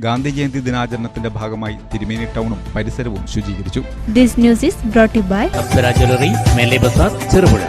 ഗാന്ധി ജയന്തി ദിനാചരണത്തിന്റെ ഭാഗമായി തിരുമേനി ടൗണും പരിസരവും ശുചീകരിച്ചു. This news is brought to by Apsara jewellery Mele Bazar Cherupuzha.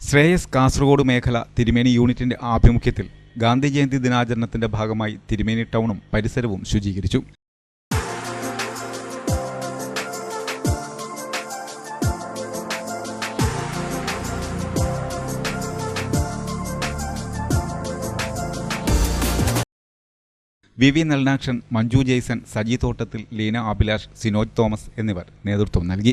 Shreyas Kasaragod മേഖല തിരുമേനി യൂണിറ്റിന്റെ ആഭിമുഖ്യത്തിൽ ഗാന്ധി ജയന്തി ദിനാചരണത്തിന്റെ ഭാഗമായി തിരുമേനി ടൗണും പരിസരവും ശുചീകരിച്ചു. വി വി നൽനാക്ഷൻ മഞ്ജു ജെയ്സൺ സജി തോട്ടത്തിൽ ലീന അഭിലാഷ് സിനോജ് തോമസ് എന്നിവർ നേതൃത്വം നൽകി.